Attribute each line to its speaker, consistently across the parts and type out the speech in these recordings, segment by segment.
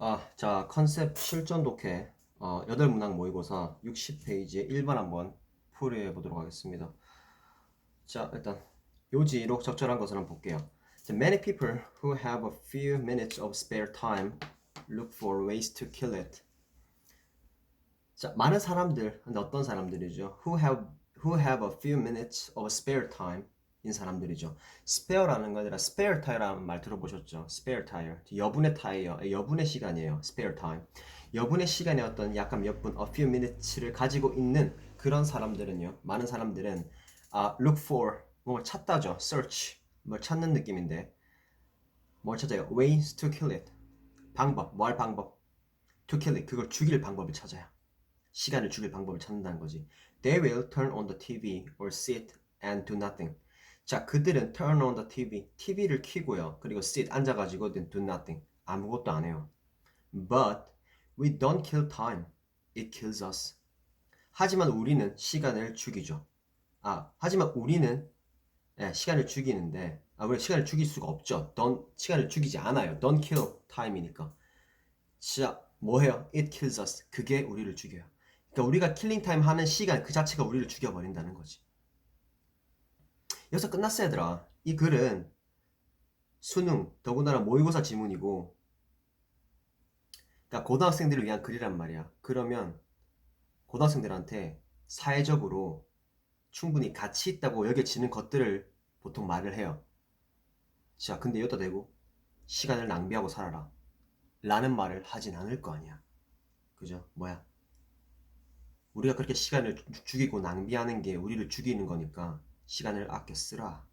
Speaker 1: 아, 자, 컨셉 실전 독해 어, 8문항 모의고사 60페이지에 1번 한번 풀이해 보도록 하겠습니다. 자, 일단 요지로 적절한 것을 한번 볼게요. 자, Many people who have a few minutes of spare time look for ways to kill it. 자, 많은 사람들, 근데 어떤 사람들이죠? Who have who have a few minutes of spare time 인 사람들이죠. spare라는 거 아니라 spare time라는 말 들어보셨죠? spare tire. 여분의 타이어, 여분의 시간이에요. spare time. 여분의 시간의 어떤 약간 몇 분, a few minutes를 가지고 있는 그런 사람들은요. 많은 사람들은 아, look for 뭘 찾다죠. search 뭘 찾는 느낌인데 뭘 찾아요? ways to kill it. 방법, 뭐할 방법? to kill it. 그걸 죽일 방법을 찾아요. 시간을 죽일 방법을 찾는다는 거지. They will turn on the TV or sit and do nothing. 자, 그들은 turn on the TV, TV를 켜고요. 그리고 sit 앉아가지고 do nothing. 아무것도 안 해요. But we don't kill time. It kills us. 하지만 우리는 시간을 죽이죠. 아, 하지만 우리는 예, 시간을 죽이는데 아, 우리 시간을 죽일 수가 없죠. don't 시간을 죽이지 않아요. don't kill time이니까. 자, 뭐 해요? It kills us. 그게 우리를 죽여요. 그러니까 우리가 킬링 타임 하는 시간 그 자체가 우리를 죽여버린다는 거지. 여기서 끝났어 얘들아. 이 글은 수능, 더군다나 모의고사 지문이고 그러니까 고등학생들을 위한 글이란 말이야. 그러면 고등학생들한테 사회적으로 충분히 가치 있다고 여겨지는 것들을 보통 말을 해요. 자, 근데 여기다 대고 시간을 낭비하고 살아라. 라는 말을 하진 않을 거 아니야. 그죠? 뭐야? 우리가 그렇게 시간을 죽- 죽이고 낭비하는 게 우리를 죽이는 거니까 시간을 아껴 쓰라.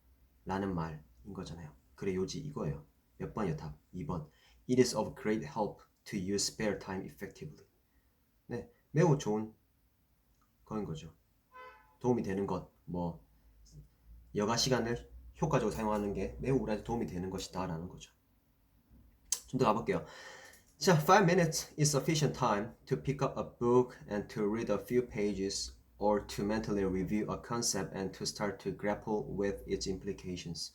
Speaker 1: 라는 말인 거잖아요. 그래, 요지 이거예요. 몇 번이요, 답? 2번. It is of great help to use spare time effectively. 네, 매우 좋은 그런 거죠. 도움이 되는 것, 뭐, 여가 시간을 효과적으로 사용하는 게 매우 우리한테 도움이 되는 것이다. 라는 거죠. 좀 더 가볼게요. 자, 5 minutes is sufficient time to pick up a book and to read a few pages or to mentally review a concept and to start to grapple with its implications.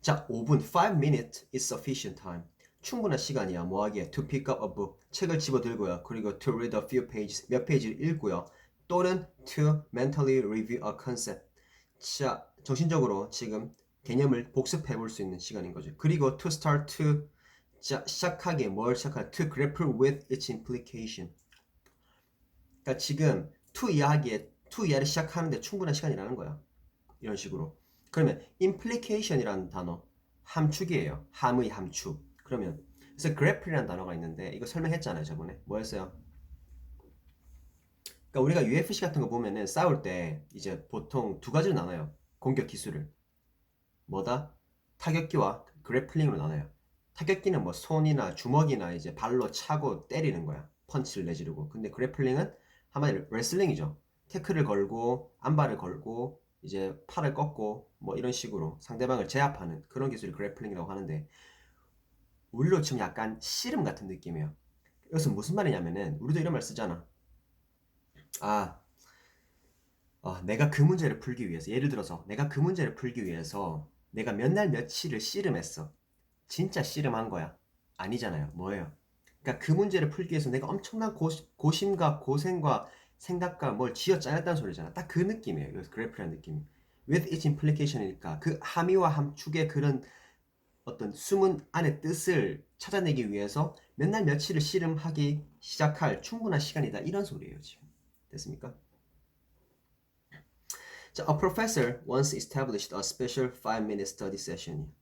Speaker 1: 자, 5분, 5 minutes is sufficient time. 충분한 시간이야. 뭐 하기에? To pick up a book. 책을 집어들고요. 그리고 to read a few pages. 몇 페이지를 읽고요. 또는 to mentally review a concept. 자, 정신적으로 지금 개념을 복습해 볼 수 있는 시간인 거죠. 그리고 to start to 자, 시작하게 뭘 시작할 to grapple with its implication. 그러니까 지금 to 이해하기에 to 이해를 시작하는데 충분한 시간이라는 거야. 이런 식으로. 그러면 implication이라는 단어 함축이에요. 함의 함축. 그러면 그래서 grapple이라는 단어가 있는데 이거 설명했잖아요, 저번에. 뭐였어요? 그러니까 우리가 UFC 같은 거 보면은 싸울 때 이제 보통 두 가지로 나눠요. 공격 기술을. 뭐다? 타격기와 그래플링으로 나눠요. 타격기는 뭐 손이나 주먹이나 이제 발로 차고 때리는 거야. 펀치를 내지르고. 근데 그래플링은 한마디로 레슬링이죠. 태클을 걸고 안발을 걸고 이제 팔을 꺾고 뭐 이런 식으로 상대방을 제압하는 그런 기술이 그래플링이라고 하는데 우리로 치면 약간 씨름 같은 느낌이에요. 이것은 무슨 말이냐면은 우리도 이런 말 쓰잖아. 아, 어, 내가 그 문제를 풀기 위해서 예를 들어서 내가 그 문제를 풀기 위해서 내가 몇 날 며칠을 씨름했어. 진짜 씨름한 거야. 아니잖아요. 뭐예요? 그러니까 그 문제를 풀기 위해서 내가 엄청난 고, 고심과 고생과 생각과 뭘 쥐어 짜냈다는 소리잖아. 딱 그 느낌이에요. 그래서 그래프라는 느낌이. With its implication이니까 그 함의와 함축의 그런 어떤 숨은 안의 뜻을 찾아내기 위해서 몇날 며칠을 씨름하기 시작할 충분한 시간이다. 이런 소리예요, 지금. 됐습니까? 자, a professor once established a special 5-minute study session.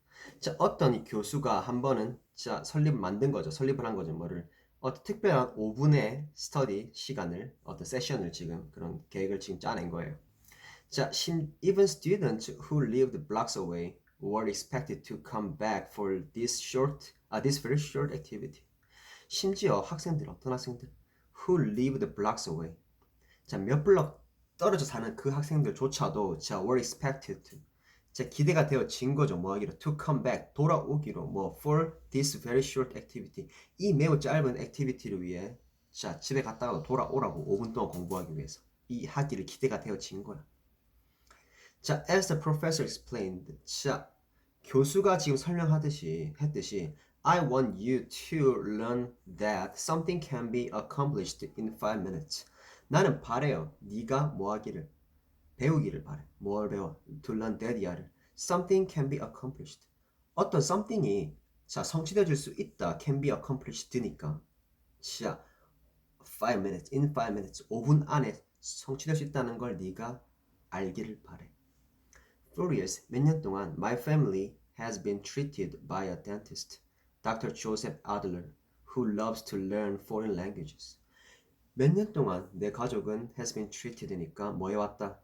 Speaker 1: 자, 어떤 이 교수가 한 번은 자, 설립 만든 거죠. 설립을 한 거죠. 뭐를 어떤 특별한 5분의 스터디 시간을 어떤 세션을 지금 그런 계획을 지금 짜낸 거예요. 자, 심, even students who lived blocks away were expected to come back for this short, uh, this very short activity. 심지어 학생들, 어떤 학생들? who lived blocks away. 자, 몇 블럭 떨어져 사는 그 학생들조차도 자, were expected to. 자, 기대가 되어진 거죠. 뭐 하기로 to come back 돌아오기로 뭐 for this very short activity 이 매우 짧은 액티비티를 위해 자 집에 갔다가도 돌아오라고 5분 동안 공부하기 위해서 이 하기를 기대가 되어진 거야. 자, as the professor explained, 자 교수가 지금 설명하듯이 했듯이 I want you to learn that something can be accomplished in 5 minutes. 나는 바래요. 네가 뭐 하기를 배우기를 바래. 뭘 배워? Learn that이야를. Something can be accomplished. 어떤 something이 자 성취되어질 수 있다. Can be accomplished니까. 자, 5 minutes, in 5 minutes, 5분 안에 성취될 수 있다는 걸 네가 알기를 바래. For years, 몇 년 동안 my family has been treated by a dentist, Dr. Joseph Adler, who loves to learn foreign languages. 몇 년 동안 내 가족은 has been treated니까 뭐 해왔다?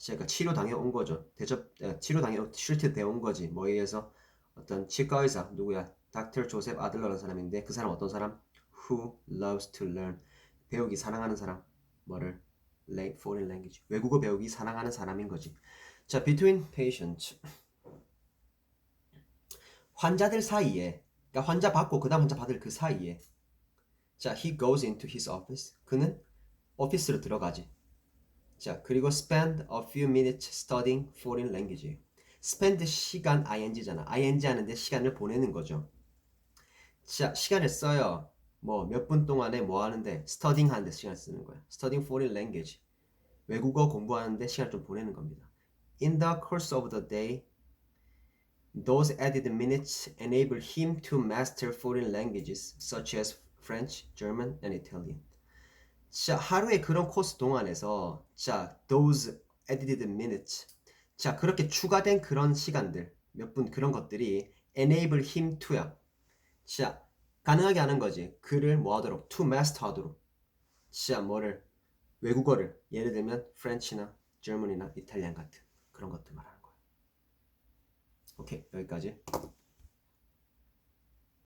Speaker 1: 제가 치료 당해 온 거죠. 대접 에, 치료 당해 treated 되온 거지. 뭐에 의해서 어떤 치과 의사 누구야? Dr. Joseph Adler라는 사람인데 그 사람 어떤 사람? Who loves to learn 배우기 사랑하는 사람 뭐를 foreign language 외국어 배우기 사랑하는 사람인 거지. 자, between patients 환자들 사이에 그러니까 환자 받고 그다음 환자 받을 그 사이에 자, he goes into his office. 그는 오피스로 들어가지. 자, 그리고 spend a few minutes studying foreign language. spend 시간 ing잖아. ing 하는데 시간을 보내는 거죠. 자, 시간을 써요. 뭐 몇 분 동안에 뭐 하는데 studying 하는데 시간 쓰는 거야. studying foreign language. 외국어 공부하는데 시간 좀 보내는 겁니다. In the course of the day, those added minutes enable him to master foreign languages such as French, German, and Italian. 자, 하루의 그런 코스 동안에서 자, those added minutes. 자, 그렇게 추가된 그런 시간들, 몇 분 그런 것들이 enable him to야. 자, 가능하게 하는 거지. 그를 뭐 하도록? to master 하도록. 자, 뭐를? 외국어를. 예를 들면 French나 German이나 이탈리안 같은 그런 것들 말하는 거야. 오케이, 여기까지.